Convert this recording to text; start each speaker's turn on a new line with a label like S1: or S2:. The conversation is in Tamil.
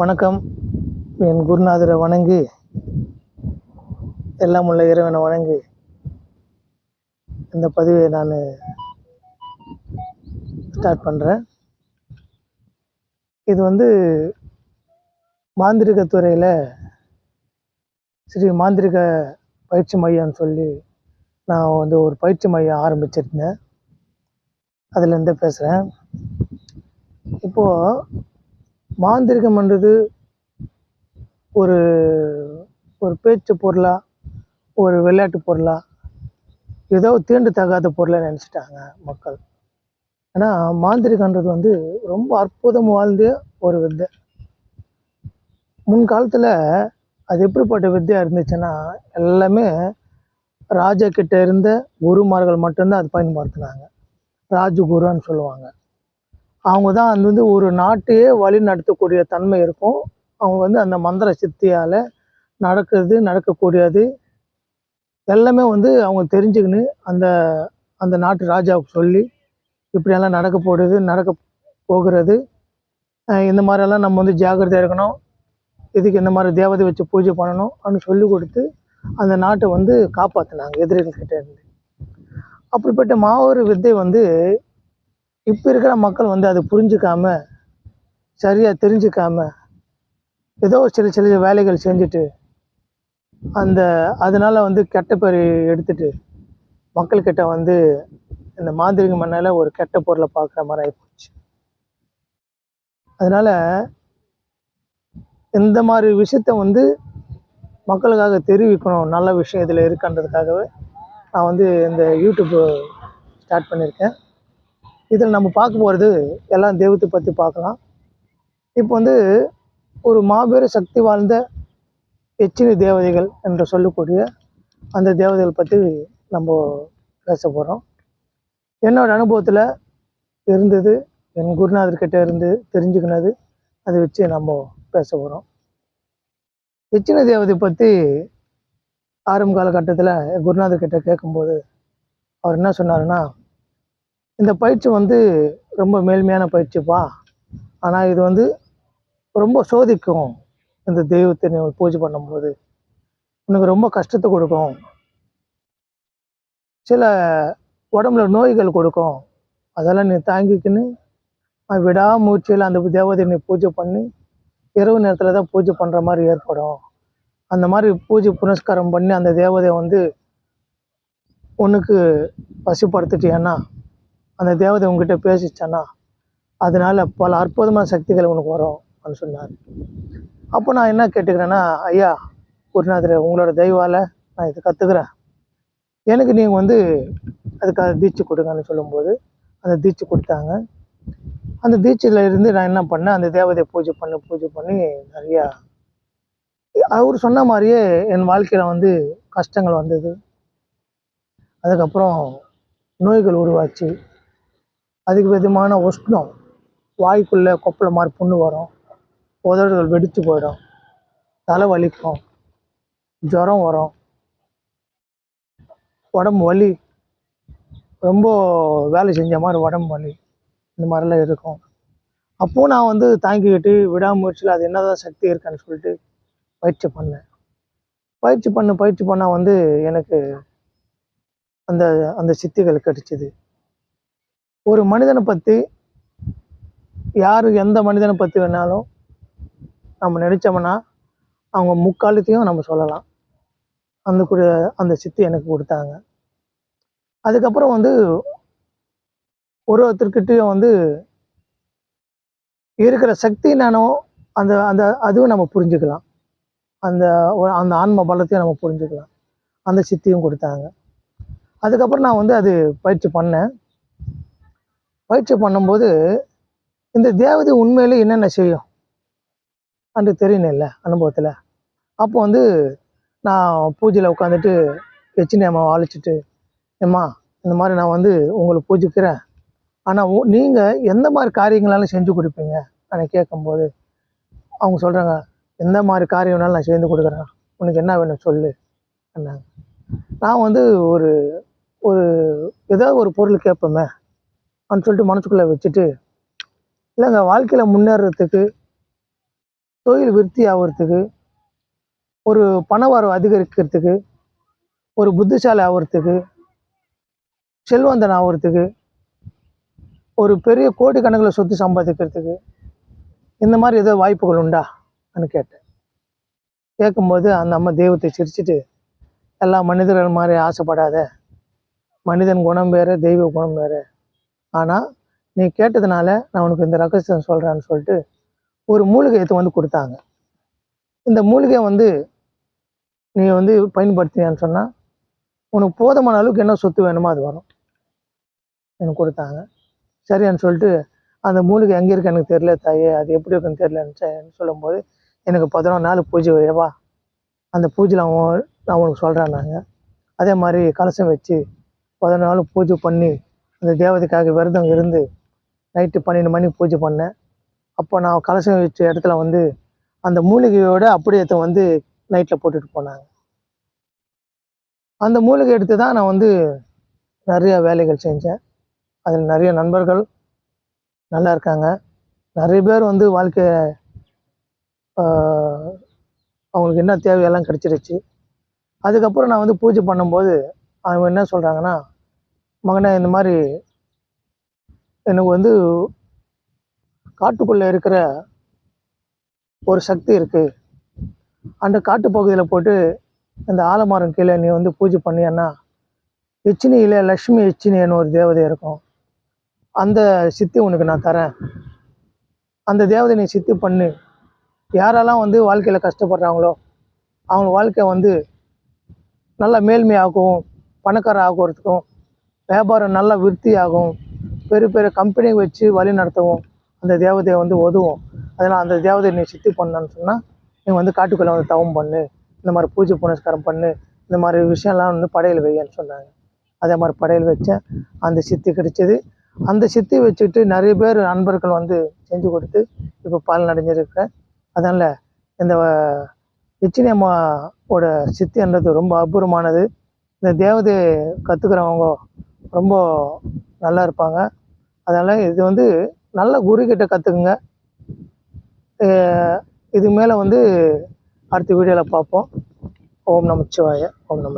S1: வணக்கம். என் குருநாதரை வணங்கி. எல்லாம் உள்ள இறைவனை வணங்கி. இந்த பதிவை நான் ஸ்டார்ட் பண்ணுறேன் இது வந்து மாந்திரிக துறையில் ஸ்ரீ மாந்திரிக பயிற்சி மையம்னு சொல்லி நான் வந்து ஒரு பயிற்சி மையம் ஆரம்பிச்சிருந்தேன். அதுலேருந்து பேசுகிறேன் இப்போது மாந்திரிகம்ன்றது ஒரு ஒரு பேச்சு பொருளாக ஒரு விளையாட்டு பொருளாக ஏதோ தீண்டு தகாத பொருளை நினச்சிட்டாங்க மக்கள். ஏன்னா மாந்திரிகன்றது வந்து ரொம்ப அற்புதம் வாழ்ந்த ஒரு வித்தை. முன்காலத்தில் அது எப்படிப்பட்ட வித்தியாக இருந்துச்சுன்னா எல்லாமே ராஜா கிட்ட இருந்த குருமார்கள் மட்டும்தான் அது பயன்படுத்தினாங்க. ராஜகுருன்னு சொல்லுவாங்க. அவங்க தான் அது வந்து ஒரு நாட்டையே வழி நடத்தக்கூடிய தன்மை இருக்கும். அவங்க வந்து அந்த மந்திர சித்தியால் நடக்கிறது நடக்கக்கூடியது எல்லாமே வந்து அவங்க தெரிஞ்சுக்கின்னு அந்த அந்த நாட்டு ராஜாவுக்கு சொல்லி இப்படியெல்லாம் நடக்க போடுது நடக்க போகிறது. இந்த மாதிரியெல்லாம் நம்ம வந்து ஜாக்கிரதையாக இருக்கணும். இதுக்கு இந்த மாதிரி தேவதை வச்சு பூஜை பண்ணணும் அப்படின்னு சொல்லி கொடுத்து அந்த நாட்டை வந்து காப்பாற்றினாங்க எதிரிகள்கிட்ட இருந்து. அப்படிப்பட்ட மாவீர வித்தை வந்து இப்போ இருக்கிற மக்கள் வந்து அதை புரிஞ்சுக்காம சரியாக தெரிஞ்சுக்காம ஏதோ சில சில வேலைகள் செஞ்சுட்டு அந்த அதனால் வந்து கெட்ட பேர் எடுத்துட்டு மக்கள்கிட்ட வந்து இந்த மாந்திரிக மண்ணால் ஒரு கெட்ட பொருளை பார்க்குற மாதிரி ஆகிப்போச்சு அதனால் இந்த மாதிரி விஷயத்த வந்து மக்களுக்காக தெரிவிக்கணும். நல்ல விஷயம் இதில் இருக்குன்றதுக்காகவே நான் வந்து இந்த யூடியூப்பு ஸ்டார்ட் பண்ணியிருக்கேன். இதில் நம்ம பார்க்க போகிறது எல்லாம் தெய்வத்தை பற்றி பார்க்கலாம். இப்போ வந்து ஒரு மாபெரும் சக்தி வாழ்ந்த எச்சினி தேவதைகள் என்று சொல்லக்கூடிய அந்த தேவதைகள் பற்றி நம்ம பேச போகிறோம். என்னோடய அனுபவத்தில் இருந்தது என் குருநாதர்கிட்ட இருந்து தெரிஞ்சுக்கினது அதை வச்சு நம்ம பேச போகிறோம். எச்சின தேவதை பற்றி ஆரம்ப காலகட்டத்தில் குருநாதர்கிட்ட கேட்கும்போது அவர் என்ன சொன்னாருன்னா இந்த பயிற்சி வந்து ரொம்ப மேல்மையான பயிற்சிப்பா. ஆனால் இது வந்து ரொம்ப சோதிக்கும் இந்த தெய்வத்தை நீ பூஜை பண்ணும்போது. உனக்கு ரொம்ப கஷ்டத்தை கொடுக்கும். சில உடம்புல நோய்கள் கொடுக்கும். அதெல்லாம் நீ தாங்கிக்கின்னு விடாமூச்சியில் அந்த தேவதையை நீ பூஜை பண்ணி இரவு நேரத்தில் தான் பூஜை பண்ணுற மாதிரி ஏற்படும். அந்த மாதிரி பூஜை புனஸ்காரம் பண்ணி அந்த தேவதையை வந்து உனக்கு பசிப்படுத்திட்டியன்னா அந்த தேவதை உங்ககிட்ட பேசிச்சானா அதனால் பல அற்புதமான சக்திகள் உனக்கு வரும் அப்படின்னு சொன்னார். அப்போ நான் என்ன கேட்டுக்கிறேன்னா ஐயா குருநாதர் உங்களோட தெய்வால் நான் இதை கற்றுக்குறேன் எனக்கு நீங்கள் வந்து அதுக்காக தீட்சி கொடுங்கன்னு சொல்லும்போது அந்த தீட்சி கொடுத்தாங்க. அந்த தீட்சையில் இருந்து நான் என்ன பண்ணேன் அந்த தேவதையை பூஜை பண்ணி பூஜை பண்ணி நிறையா அவர் சொன்ன மாதிரியே என் வாழ்க்கையில் வந்து கஷ்டங்கள் வந்தது. அதுக்கப்புறம் நோய்கள் உருவாச்சு. அதுக்கு விதமான உஷ்ணம். வாய்க்குள்ளே கொப்பளை மாதிரி புண்ணு வரும். உதடுகள் வெடித்து போயிடும். தலை வலிக்கும். ஜுரம் வரும். உடம்பு வலி. ரொம்ப வேலை செஞ்ச மாதிரி உடம்பு வலி. இந்த மாதிரிலாம் இருக்கும். அப்போது நான் வந்து தாங்கிக்கிட்டு விடாமுயற்சியில் அது என்னதான் சக்தி இருக்கான்னு சொல்லிட்டு பயிற்சி பண்ணேன். பயிற்சி பண்ண பயிற்சி பண்ணால் வந்து எனக்கு அந்த அந்த சித்திகள் கிடைச்சிது. ஒரு மனிதனை பற்றி யார் எந்த மனிதனை பற்றி வேணாலும் நம்ம நினச்சோம்னா அவங்க முக்காலத்தையும் நம்ம சொல்லலாம். அந்த கூட அந்த சித்தி எனக்கு கொடுத்தாங்க. அதுக்கப்புறம் வந்து ஒரு ஒருத்தர்கிட்டையும் வந்து இருக்கிற சக்தி நானும் அந்த அந்த அதுவும் நம்ம புரிஞ்சுக்கலாம். அந்த ஒரு- அந்த ஆன்ம பலத்தையும் நம்ம புரிஞ்சுக்கலாம். அந்த சித்தியும் கொடுத்தாங்க. அதுக்கப்புறம் நான் வந்து அது பயிற்சி பண்ணேன். பயிற்சி பண்ணும்போது இந்த தேவதை உண்மையில என்னென்ன செய்யும்? அன்று தெரியணும்ல அனுபவத்தில். அப்போ வந்து நான் பூஜையில் உட்காந்துட்டு எச்சினி அம்மாவை அழைச்சிட்டு ஏம்மா இந்த மாதிரி நான் வந்து உங்களை பூஜிக்கிறேன். ஆனால் நீங்கள் எந்த மாதிரி காரியங்களாலும் செஞ்சு கொடுப்பீங்க? நான் கேட்கும்போது அவங்க சொல்கிறாங்க எந்த மாதிரி காரியம் வேணாலும் நான் செஞ்சு கொடுக்குறேன்? உனக்கு என்ன வேணும் சொல்லு? சொன்னாங்க நான் வந்து ஒரு ஒரு ஏதாவது ஒரு பொருள் கேட்போமே அப்படின்னு சொல்லிட்டு மனசுக்குள்ளே வச்சுட்டு இல்லைங்க வாழ்க்கையில் முன்னேறதுக்கு தொழில் விருத்தி ஆகிறதுக்கு ஒரு பணவரவு அதிகரிக்கிறதுக்கு ஒரு புத்திசாலி ஆகிறதுக்கு செல்வந்தன் ஆகிறதுக்கு ஒரு பெரிய கோடிக்கணக்கில் சொத்து சம்பாதிக்கிறதுக்கு இந்த மாதிரி ஏதோ வாய்ப்புகள் உண்டா கேட்டேன். கேட்கும்போது அந்த அம்மா தெய்வத்தை சிரிச்சிட்டு எல்லா மனிதர்கள் மாதிரி ஆசைப்படாத மனிதன் குணம் வேறு தெய்வ குணம் வேறு ஆனால் நீ கேட்டதுனால நான் உனக்கு இந்த ரகசியம் சொல்கிறேன்னு சொல்லிட்டு ஒரு மூலிகை எடுத்து வந்து கொடுத்தாங்க. இந்த மூலிகை வந்து நீ வந்து பயன்படுத்தினியான்னு சொன்னால் உனக்கு போதுமான அளவுக்கு என்ன சொத்து வேணுமோ அது வரும். எனக்கு கொடுத்தாங்க. சரியான்னு சொல்லிட்டு அந்த மூலிகை எங்கே இருக்கு எனக்கு தெரியல தாயே அது எப்படி இருக்குன்னு தெரியலன்னு சொல்லும்போது எனக்கு பதினொன்று நாள் பூஜை வைவா அந்த பூஜையில் அவன் நான் உனக்கு சொல்கிறேன்னாங்க அதே மாதிரி கலசம் வச்சு பதினொரு நாள் பூஜை பண்ணி அந்த தேவதைக்காக விரதம் இருந்து நைட்டு பன்னெண்டு மணிக்கு பூஜை பண்ணேன் அப்போ நான் கலசம் வச்ச இடத்துல வந்து அந்த மூலிகையோட அப்படியே வந்து நைட்டில் போட்டுட்டு போனாங்க. அந்த மூலிகை எடுத்து தான் நான் வந்து நிறைய வேலைகள் செஞ்சேன். அதில் நிறைய நண்பர்கள் நல்லா இருக்காங்க. நிறைய பேர் வந்து வாழ்க்கையை அவங்களுக்கு என்ன தேவையெல்லாம் கிடச்சிருச்சு. அதுக்கப்புறம் நான் வந்து பூஜை பண்ணும்போது அவங்க என்ன சொல்கிறாங்கன்னா மகனே இந்த மாதிரி எனக்கு வந்து காட்டுக்குள்ளே இருக்கிற ஒரு சக்தி இருக்குது அந்த காட்டு பகுதியில் போட்டு இந்த ஆலமரம் கீழே நீ வந்து பூஜை பண்ணியன்னா எச்சினியில் லக்ஷ்மி எச்சினின்னு ஒரு தேவதை இருக்கும். அந்த சித்தி உனக்கு நான் தரேன். அந்த தேவதை நீ சித்தி பண்ணு. யாரெல்லாம் வந்து வாழ்க்கையில் கஷ்டப்படுறாங்களோ அவங்க வாழ்க்கை வந்து நல்லா மேல்மையாகவும் பணக்கார ஆகுறதுக்கும் வியாபாரம் நல்லா விருத்தி ஆகும் பெரிய பெரிய கம்பெனி வச்சு வழி நடத்தவும். அந்த தேவதையை வந்து உதவும் அதனால் அந்த தேவதையை நீ சித்தி பண்ணான்னு சொன்னால் நீ வந்து காட்டுக்குள்ளே வந்து தவம் பண்ணு. இந்த மாதிரி பூஜை புனஸ்காரம் பண்ணு. இந்த மாதிரி விஷயம்லாம் வந்து படையல் வையன்னு சொன்னாங்க. அதே மாதிரி படையல் வச்சேன். அந்த சித்தி கிடைச்சது. அந்த சித்தி வச்சுட்டு நிறைய பேர் நண்பர்கள் வந்து செஞ்சு கொடுத்து இப்போ பால் நடைஞ்சிருக்கிறேன் அதனால் இந்த எச்சினி சித்தின்றது ரொம்ப அபூர்வமானது. இந்த தேவதையை கற்றுக்கிறவங்க ரொம்ப நல்லா இருப்பாங்க. அதனால் இது வந்து நல்ல குரு கற்றுக்குங்க இது மேலே வந்து அடுத்த வீடியோவில் பார்ப்போம். ஓம் நமச்சிவாய ஓம் நம